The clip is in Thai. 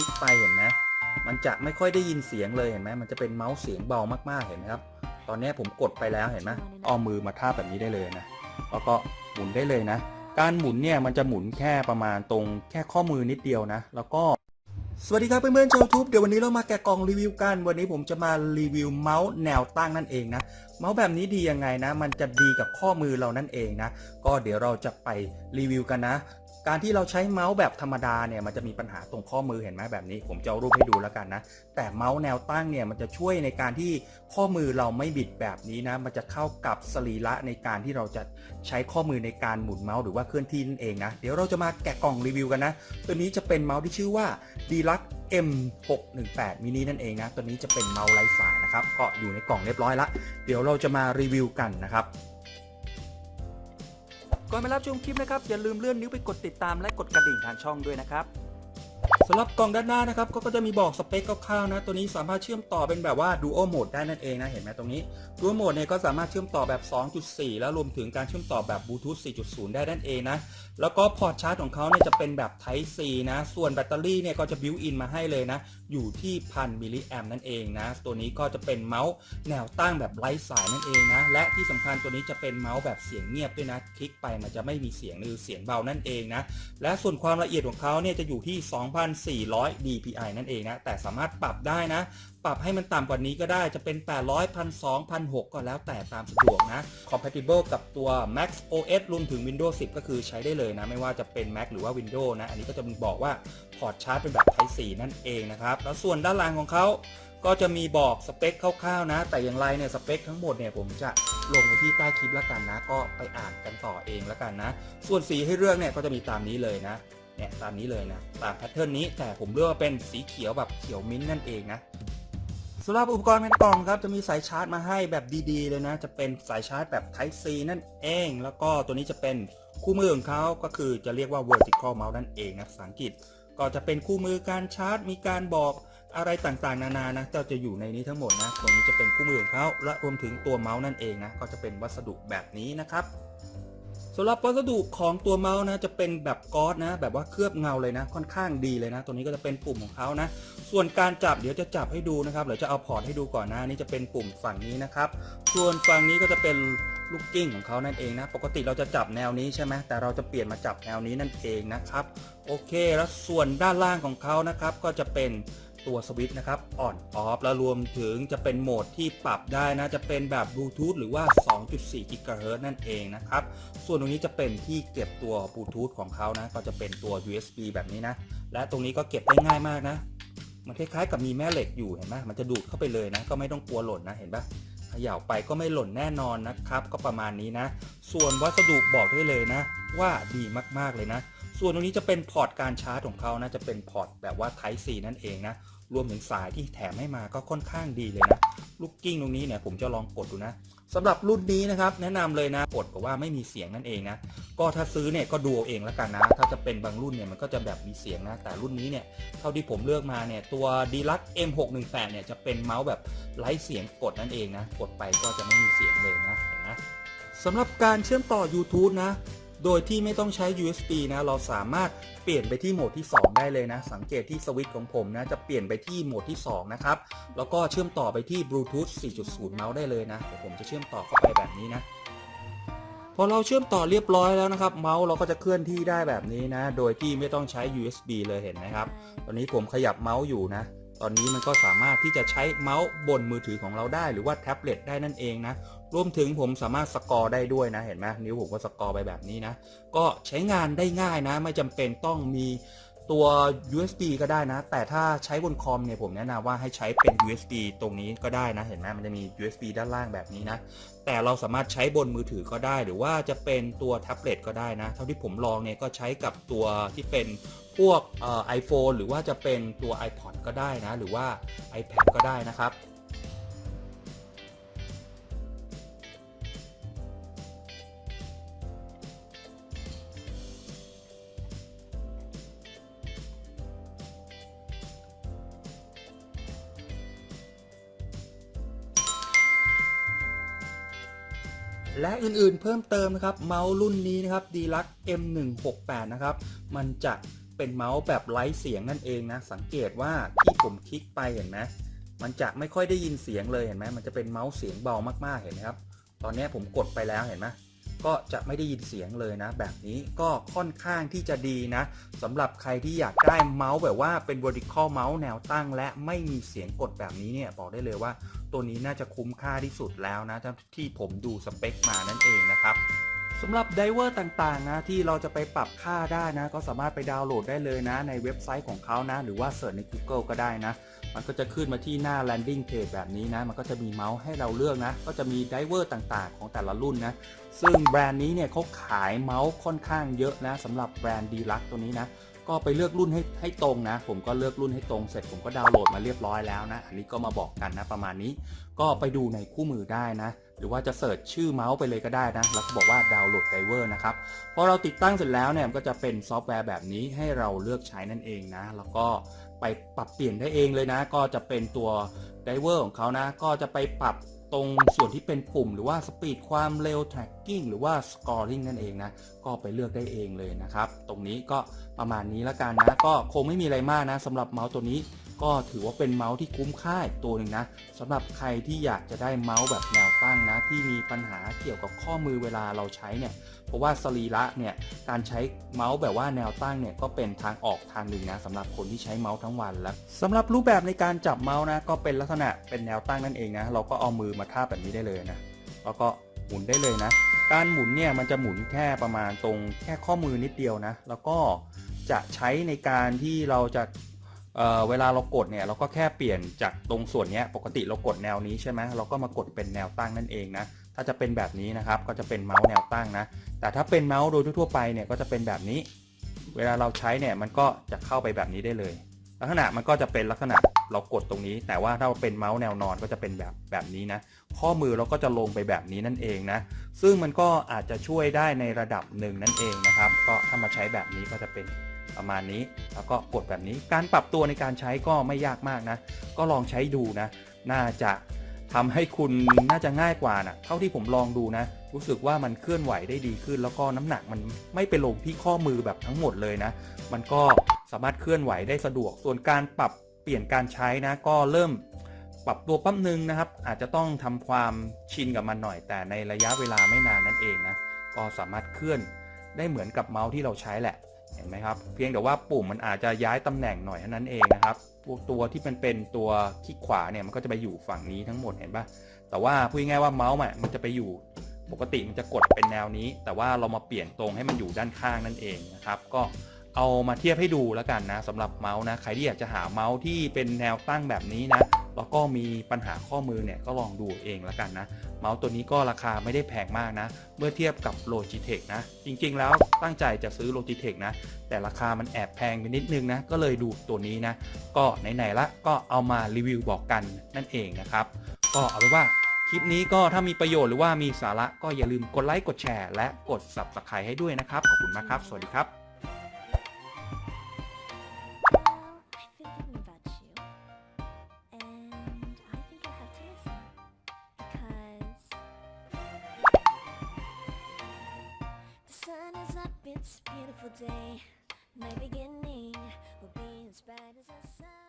ลิกไปเห็นไหมมันจะไม่ค่อยได้ยินเสียงเลยเห็นไหมมันจะเป็นเมาส์เสียงเบามากๆเห็นไหมครับ ตอนนี้ผมกดไปแล้วเห็นไหมเอามือมาทาบแบบนี้ได้เลยนะแล้วก็หมุนได้เลยนะ การหมุนเนี่ยมันจะหมุนแค่ประมาณตรงแค่ข้อมือนิดเดียวนะ แล้วก็สวัสดีครับเพื่อนๆชาวทูบเดี๋ยววันนี้เรามาแกะกล่องรีวิวกัน วันนี้ผมจะมารีวิวเมาส์แนวตั้งนั่นเองนะ เมาส์แบบนี้ดียังไงนะ มันจะดีกับข้อมือเรานั่นเองนะ ก็เดี๋ยวเราจะไปรีวิวกันนะ การที่เราใช้เมาส์แบบธรรมดาเนี่ยมันจะมีปัญหาตรงข้อมือเห็นไหมแบบนี้ ผมจะเอารูปให้ดูแล้วกันนะ แต่เมาส์แนวตั้งเนี่ยมันจะช่วยในการที่ข้อมือเราไม่บิดแบบนี้นะ มันจะเข้ากับสรีระในการที่เราจะใช้ข้อมือในการหมุนเมาส์หรือว่าเคลื่อนที่นั่นเองนะ เดี๋ยวเราจะมาแกะกล่องรีวิวกันนะ ตัวนี้จะเป็นเมาส์ที่ชื่อว่า d l u x M618 mini นั่นเองนะ ตัวนี้จะเป็นเมาส์ไร้สายนะครับ ก็อยู่ในกล่องเรียบร้อยละ เดี๋ยวเราจะมารีวิวกันนะครับ ก่อนไปรับชมคลิปนะครับอย่าลืมเลื่อนนิ้วไปกดติดตามและกดกระดิ่งทางช่องด้วยนะครับ สำหรับกล่องด้านหน้านะครับก็จะมีบอกสเปคคร่าวๆนะตัวนี้สามารถเชื่อมต่อเป็นแบบว่า Duo Mode ได้นั่นเองนะเห็นไหมตรงนี้ Duo Mode เนี่ยก็สามารถเชื่อมต่อแบบ 2.4 แล้วรวมถึงการเชื่อมต่อแบบ Bluetooth 4.0 ได้นั่นเองนะแล้วก็พอร์ตชาร์จของเขาเนี่ยจะเป็นแบบ Type C นะส่วนแบตเตอรี่เนี่ยก็จะบิวอินมาให้เลยนะอยู่ที่พันมิลลิแอมนั่นเองนะตัวนี้ก็จะเป็นเมาส์แนวตั้งแบบไร้สายนั่นเองนะและที่สำคัญตัวนี้จะเป็นเมาส์แบบเสียงเงียบด้วยนะคลิกไปมันจะไม่มีเสียงหรือเสียงเบานั่นเองนะและส่วนความละเอียดของเขาเนี่ยจะอยู่ที่2,400 dpi นั่นเองนะ แต่สามารถปรับได้นะ ปรับให้มันต่ำกว่านี้ก็ได้จะเป็น 800 1,200 1,600 ก็แล้วแต่ตามสะดวกนะ compatible กับตัว Mac OS รวมถึง Windows 10 ก็คือใช้ได้เลยนะ ไม่ว่าจะเป็น Mac หรือว่า Windows นะ อันนี้ก็จะบอกว่าพอร์ตชาร์จเป็นแบบ Type C นั่นเองนะครับ แล้วส่วนด้านล่างของเขาก็จะมีบอกสเปคคร่าวๆนะ แต่อย่างไรเนี่ยสเปคทั้งหมดเนี่ยผมจะลงไว้ที่ใต้คลิปแล้วกันนะ ก็ไปอ่านกันต่อเองแล้วกันนะ ส่วนสีให้เลือกเนี่ยก็จะมีตามนี้เลยนะ เนี่ยตามนี้เลยนะตามแพทเทิร์นนี้แต่ผมเลือกเป็นสีเขียวแบบเขียวมิ้นท์นั่นเองนะสำหรับอุปกรณ์ในกล่องครับจะมีสายชาร์จมาให้แบบดีๆเลยนะ จะเป็นสายชาร์จแบบ Type C นั่นเอง แล้วก็ตัวนี้จะเป็นคู่มือของเขาก็คือจะเรียกว่า vertical mouse นั่นเองนะภาษาอังกฤษ ก็จะเป็นคู่มือการชาร์จ มีการบอกอะไรต่างๆ นานานะจะจะอยู่ในนี้ทั้งหมดนะตัวนี้จะเป็นคู่มือของเขาและรวมถึงตัวเมาส์นั่นเองนะก็จะเป็นวัสดุแบบนี้นะครับำหรับวัสดุของตัวเมาส์นะจะเป็นแบบก๊อซนะ แบบว่าเคลือบเงาเลยนะ ค่อนข้างดีเลยนะ ตัวนี้ก็จะเป็นปุ่มของเขานะ ส่วนการจับเดี๋ยวจะจับให้ดูนะครับเดี๋ยวจะเอาพอร์ตให้ดูก่อนนะนี่จะเป็นปุ่มฝั่งนี้นะครับ ส่วนฝั่งนี้ก็จะเป็นลูกกิ้งของเขานั่นเองนะ ปกติเราจะจับแนวนี้ใช่ไหมแต่เราจะเปลี่ยนมาจับแนวนี้นั่นเองนะครับ โอเค แล้วส่วนด้านล่างของเขานะครับก็จะเป็น ตัวสวิตช์นะครับออนออฟแล้วรวมถึงจะเป็นโหมดที่ปรับได้นะ จะเป็นแบบบลูทูธหรือว่า 2.4 GHz นั่นเองนะครับ ส่วนตรงนี้จะเป็นที่เก็บตัวบลูทูธของเขานะ ก็จะเป็นตัว USB แบบนี้นะ และตรงนี้ก็เก็บได้ง่ายมากนะ มันคล้ายๆกับมีแม่เหล็กอยู่เห็นไหมมันจะดูดเข้าไปเลยนะ ก็ไม่ต้องกลัวหล่นนะเห็นปะเขย่าไปก็ไม่หล่นแน่นอนนะครับ ก็ประมาณนี้นะ ส่วนวัสดุบอกได้เลยนะ ว่าดีมากๆเลยนะ ส่วนตรงนี้จะเป็นพอร์ตการชาร์จของเขานะจะเป็นพอร์ตแบบว่า Type C นั่นเองนะ รวมถึงสายที่แถมให้มาก็ค่อนข้างดีเลยนะ ลูกกิ้งตรงนี้เนี่ยผมจะลองกดดูนะสำหรับรุ่นนี้นะครับแนะนำเลยนะกดกับว่าไม่มีเสียงนั่นเองนะก็ถ้าซื้อเนี่ยก็ดูเอาเองแล้วกันนะ ถ้าจะเป็นบางรุ่นเนี่ยมันก็จะแบบมีเสียงนะแต่รุ่นนี้เนี่ยเท่าที่ผมเลือกมาเนี่ยตัว d l u x M618 เนี่ยจะเป็นเมาส์แบบไร้เสียงกดนั่นเองนะกดไปก็จะไม่มีเสียงเลยนะเห็นไหมสำหรับการเชื่อมต่อ YouTube นะ โดยที่ไม่ต้องใช้ USB นะเราสามารถเปลี่ยนไปที่โหมดที่ 2 ได้เลยนะ สังเกตที่สวิตช์ของผมนะจะเปลี่ยนไปที่โหมดที่ 2 นะครับ แล้วก็เชื่อมต่อไปที่ Bluetooth 4.0 เมาส์ได้เลยนะเดี๋ยวผมจะเชื่อมต่อเข้าไปแบบนี้นะพอเราเชื่อมต่อเรียบร้อยแล้วนะครับ เมาส์เราก็จะเคลื่อนที่ได้แบบนี้นะ โดยที่ไม่ต้องใช้ USB เลยเห็นไหมครับ ตอนนี้ผมขยับเมาส์อยู่นะ ตอนนี้มันก็สามารถที่จะใช้เมาส์บนมือถือของเราได้ หรือว่าแท็บเล็ตได้นั่นเองนะรวมถึงผมสามารถสกอร์ได้ด้วยนะเห็นไหมนิ้วผมก็สกอร์ไปแบบนี้นะ ก็ใช้งานได้ง่ายนะ ไม่จำเป็นต้องมี ตัว USB ก็ได้นะ แต่ถ้าใช้บนคอมเนี่ยผมแนะนำว่าให้ใช้เป็น USB ตรงนี้ก็ได้นะ เห็นไหมมันจะมี USB ด้านล่างแบบนี้นะ แต่เราสามารถใช้บนมือถือก็ได้ หรือว่าจะเป็นตัวแท็บเล็ตก็ได้นะ เท่าที่ผมลองเนี่ยก็ใช้กับตัวที่เป็นพวกเอ่อ iPhone หรือว่าจะเป็นตัว iPod ก็ได้นะ หรือว่า iPad ก็ได้นะครับ และอื่นๆเพิ่มเติมนะครับเมาส์รุ่นนี้นะครับ d l u x M168 นะครับ มันจะเป็นเมาส์แบบไร้เสียงนั่นเองนะ สังเกตว่าที่ผมคลิกไปเห็นไหมมันจะไม่ค่อยได้ยินเสียงเลยเห็นไหมมันจะเป็นเมาส์เสียงเบามากๆเห็นไหมครับ ตอนนี้ผมกดไปแล้วเห็นไหม ก็จะไม่ได้ยินเสียงเลยนะ แบบนี้ก็ค่อนข้างที่จะดีนะสำหรับใครที่อยากได้เมาส์แบบว่าเป็น vertical mouse แนวตั้ง และไม่มีเสียงกดแบบนี้เนี่ยบอกได้เลยว่า ตัวนี้น่าจะคุ้มค่าที่สุดแล้วนะที่ผมดูสเปคมานั่นเองนะครับสำหรับไดเวอร์ต่างๆนะที่เราจะไปปรับค่าได้นะ ก็สามารถไปดาวน์โหลดได้เลยนะ ในเว็บไซต์ของเขานะ หรือว่าเสิร์ชใน Google ก็ได้นะ มันก็จะขึ้นมาที่หน้า landing page แบบนี้นะ มันก็จะมีเมาส์ให้เราเลือกนะ ก็จะมีไดเวอร์ต่างๆ ของแต่ละรุ่นนะ ซึ่งแบรนด์นี้เนี่ยเขาขายเมาส์ค่อนข้างเยอะนะสำหรับแบรนด์ดีลักตัวนี้นะ ก็ไปเลือกรุ่นให้ให้ตรงนะ ผมก็เลือกรุ่นให้ตรงเสร็จผมก็ดาวน์โหลดมาเรียบร้อยแล้วนะ อันนี้ก็มาบอกกันนะประมาณนี้ ก็ไปดูในคู่มือได้นะหรือว่าจะเสิร์ชชื่อเมาส์ไปเลยก็ได้นะ แล้วก็บอกว่าดาวน์โหลดไดเวอร์นะครับ พอเราติดตั้งเสร็จแล้วเนี่ยก็จะเป็นซอฟต์แวร์แบบนี้ให้เราเลือกใช้นั่นเองนะ แล้วก็ ไปปรับเปลี่ยนได้เองเลยนะ ก็จะเป็นตัวไดเวอร์ของเขานะ ก็จะไปปรับตรงส่วนที่เป็นปุ่มหรือว่าสปีดความเร็ว tracking หรือว่า scoring นั่นเองนะ ก็ไปเลือกได้เองเลยนะครับ ตรงนี้ก็ประมาณนี้ละกันนะ ก็คงไม่มีอะไรมากนะสำหรับเมาส์ตัวนี้ ก็ถือว่าเป็นเมาส์ที่คุ้มค่าตัวหนึ่งนะสำหรับใครที่อยากจะได้เมาส์แบบแนวตั้งนะ ที่มีปัญหาเกี่ยวกับข้อมือเวลาเราใช้เนี่ยเพราะว่าสรีระเนี่ยการใช้เมาส์แบบว่าแนวตั้งเนี่ยก็เป็นทางออกทางหนึ่งนะสำหรับคนที่ใช้เมาส์ทั้งวันแล้วสำหรับรูปแบบในการจับเมาส์นะก็เป็นลักษณะเป็นแนวตั้งนั่นเองนะเราก็เอามือมาทาบแบบนี้ได้เลยนะแล้วก็หมุนได้เลยนะ การหมุนเนี่ยมันจะหมุนแค่ประมาณตรงแค่ข้อมือนิดเดียวนะ แล้วก็จะใช้ในการที่เราจะ เเวลาเรากดเนี่ยเราก็แค่เปลี่ยนจากตรงส่วนนี้ปกติเรากดแนวนี้ใช่ไหมเราก็มากดเป็นแนวตั้งนั่นเองนะถ้าจะเป็นแบบนี้นะครับก็จะเป็นเมาส์แนวตั้งนะแต่ถ้าเป็นเมาส์โดยทั่วไปเนี่ยก็จะเป็นแบบนี้ เวลาเราใช้เนี่ยมันก็จะเข้าไปแบบนี้ได้เลย ลักษณะมันก็จะเป็นลักษณะเรากดตรงนี้ แต่ว่าถ้าเป็นเมาส์แนวนอนก็จะเป็นแบบแบบนี้นะข้อมือเราก็จะลงไปแบบนี้นั่นเองนะซึ่งมันก็อาจจะช่วยได้ในระดับหนึ่งนั่นเองนะครับ ก็ถ้ามาใช้แบบนี้ก็จะเป็น ประมาณนี้ แล้วก็กดแบบนี้การปรับตัวในการใช้ก็ไม่ยากมากนะ ก็ลองใช้ดูนะ น่าจะทำให้คุณน่าจะง่ายกว่านะเท่าที่ผมลองดูนะ รู้สึกว่ามันเคลื่อนไหวได้ดีขึ้น แล้วก็น้ำหนักมันไม่ไปลงที่ข้อมือแบบทั้งหมดเลยนะ มันก็สามารถเคลื่อนไหวได้สะดวก ส่วนการปรับเปลี่ยนการใช้นะ ก็เริ่มปรับตัวแปั๊บนึงนะครับ อาจจะต้องทำความชินกับมันหน่อย แต่ในระยะเวลาไม่นานนั่นเองนะ ก็สามารถเคลื่อนได้เหมือนกับเมาส์ที่เราใช้แหละ เห็นไหมครับ เพียงแต่ว่าปุ่มมันอาจจะย้ายตำแหน่งหน่อยเท่านั้นเองนะครับพวกตัวที่มันเป็นตัวคลิกขวาเนี่ยมันก็จะไปอยู่ฝั่งนี้ทั้งหมดเห็นปะแต่ว่าพูดง่ายๆว่าเมาส์อะมันจะไปอยู่ปกติมันจะกดเป็นแนวนี้ แต่ว่าเรามาเปลี่ยนตรงให้มันอยู่ด้านข้างนั่นเองนะครับ ก็เอามาเทียบให้ดูแล้วกันนะสำหรับเมาส์นะใครที่อยากจะหาเมาส์ที่เป็นแนวตั้งแบบนี้นะ แล้วก็มีปัญหาข้อมือเนี่ยก็ลองดูเองล้วกันนะ เมาส์ตัวนี้ก็ราคาไม่ได้แพงมากนะ เมื่อเทียบกับ Logitech นะ จริงๆ แล้วตั้งใจจะซื้อ Logitech นะ แต่ราคามันแอบแพงไปนิดนึงนะ ก็เลยดูตัวนี้นะ ก็ไหนๆละก็เอามารีวิวบอกกันนั่นเองนะครับ ก็เอาเป็นว่าคลิปนี้ก็ถ้ามีประโยชน์หรือว่ามีสาระก็อย่าลืมกดไลค์กดแชร์ และกด Subscribe ให้ด้วยนะครับ ขอบคุณมากครับ สวัสดีครับ It's a beautiful day. My beginning will be as bright as the sun.